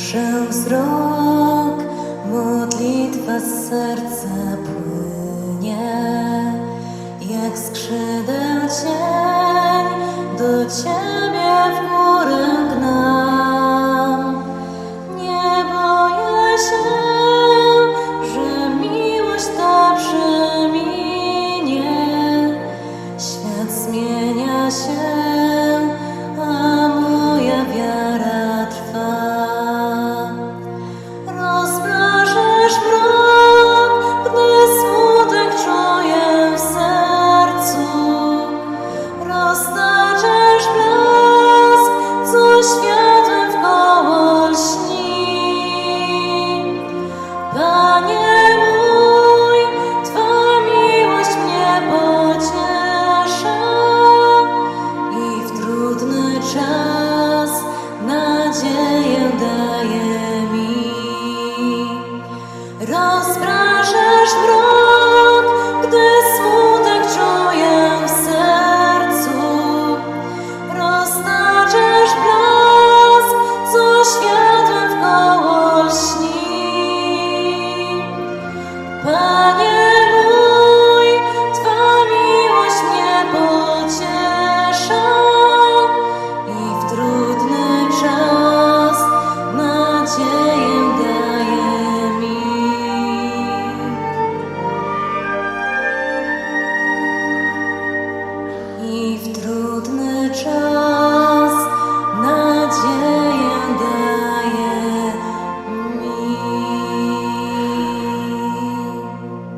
Muszę wzrok, modlitwa z serca płynie, jak skrzydeł cień do ciebie. nadzieję daje mi. Rozpraszasz mrok, gdy smutek czuję w sercu. Roztaczasz blask, co światłem wkoło lśni. Panie